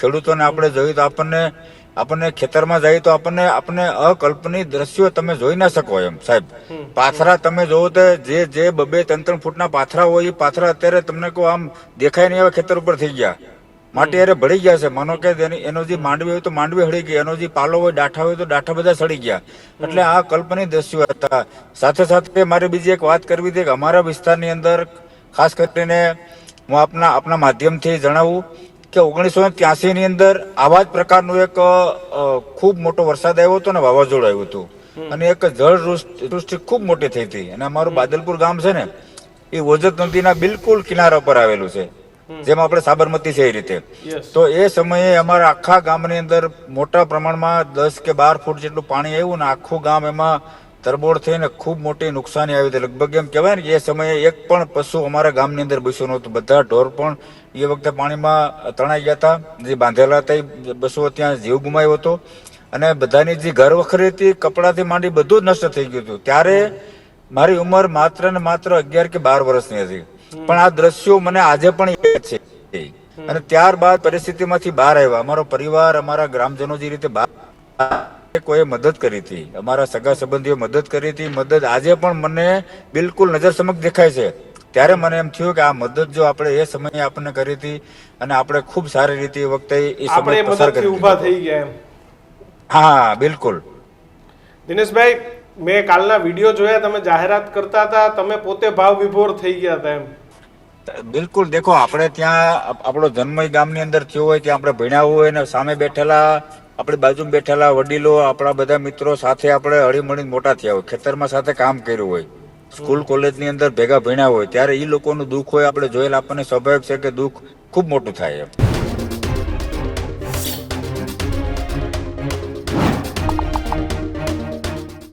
ખેડૂતોને આપણે જોઈએ તો આપણને આપણને ખેતરમાં જઈએ તો આપણને આપણને અકલ્પનીય દ્રશ્યો તમે જોઈ ના શકો એમ સાહેબ. પાથરા તમે જોવો તો જે જે બબે ત્રણ ત્રણ ફૂટના પાથરા હોય એ પાથરા અત્યારે તમને કહો આમ દેખાય નહીં એવા ખેતર ઉપર થઈ ગયા. માટે અરે ભળી ગયા છે. માનો કે તેની- એનો જે માંડવી હોય તો માંડવી હળી ગઈ એનો જે પાલો હોય ડાઠા હોય તો ડાઠા બધા સડી ગયા. એટલે આ કલ્પનીય દ્રશ્યો હતા. સાથે સાથે મારે બીજી એક વાત કરવી હતી કે અમારા વિસ્તારની અંદર ખાસ કરીને હું આપના આપના માધ્યમથી જણાવું કે ઓગણીસો ત્યાસી ની અંદર આવા જ પ્રકારનું એક ખૂબ મોટો વરસાદ આવ્યો હતો ને વાવાઝોડું આવ્યું હતું. અને એક જળ વૃષ્ટિ ખૂબ મોટી થઈ હતી. અને અમારું બાદલપુર ગામ છે ને એ ઓજત નદીના બિલકુલ કિનારા પર આવેલું છે. જેમ આપણે સાબરમતી છે એ રીતે. તો એ સમયે અમારા આખા ગામની અંદર મોટા પ્રમાણમાં દસ કે બાર ફૂટ જેટલું પાણી આવ્યું ને આખું ગામ એમાં તરબોળ થઈને ખૂબ મોટી નુકસાની આવી હતી. લગભગ એમ કહેવાય ને કે એ સમયે એક પણ પશુ અમારા ગામની અંદર બેસ્યું નહોતું. બધા ઢોર પણ એ વખતે પાણીમાં તણાઈ ગયા હતા. જે બાંધેલા હતા એ પશુઓ ત્યાં જીવ ગુમાવ્યો હતો. અને બધાની જે ઘર વખરી હતી કપડાથી માંડી બધું જ નષ્ટ થઈ ગયું હતું. ત્યારે મારી ઉંમર માત્ર ને માત્ર અગિયાર કે બાર વર્ષની હતી. પણ આ દ્રશ્યો મને આજે પણ યાદ છે. અને ત્યારબાદ પરિસ્થિતિમાંથી બહાર આવ્યા. અમારો પરિવાર અમારા ગ્રામજનો જે રીતે બહાર કોઈ મદદ કરી હતી. અમારા સગા સંબંધીઓ મદદ કરી હતી. મદદ આજે પણ મને બિલકુલ નજર સમક્ષ દેખાય છે. ત્યારે મને એમ થયું કે આ મદદ જો આપણે એ સમયે આપણને કરી હતી અને આપણે ખૂબ સારી રીતે એ વખતે એ સમય પસાર કરી ઊભા થઈ ગયા હા બિલકુલ. દિનેશભાઈ મેં કાલના વીડિયો જોયા તમે જાહેરાત કરતા હતા તમે પોતે ભાવ વિભોર થઈ ગયા હતા એમ. બિલકુલ દેખો આપણે ત્યાં આપણો જન્મ ગામની અંદર થયો હોય ત્યાં આપણે ભણ્યા હોય અને સામે બેઠેલા આપણી બાજુમાં બેઠેલા વડીલો, આપણા બધા મિત્રો સાથે આપણે હળીમળીને મોટા થયા હોય, ખેતરમાં સાથે કામ કર્યું હોય, સ્કૂલ, કોલેજની અંદર ભેગા ભણ્યા હોય, ત્યારે એ લોકોનું દુઃખ હોય, આપણે જોયેલા આપણને સ્વાભાવિક છે કે દુઃખ ખૂબ મોટું થાય એમ.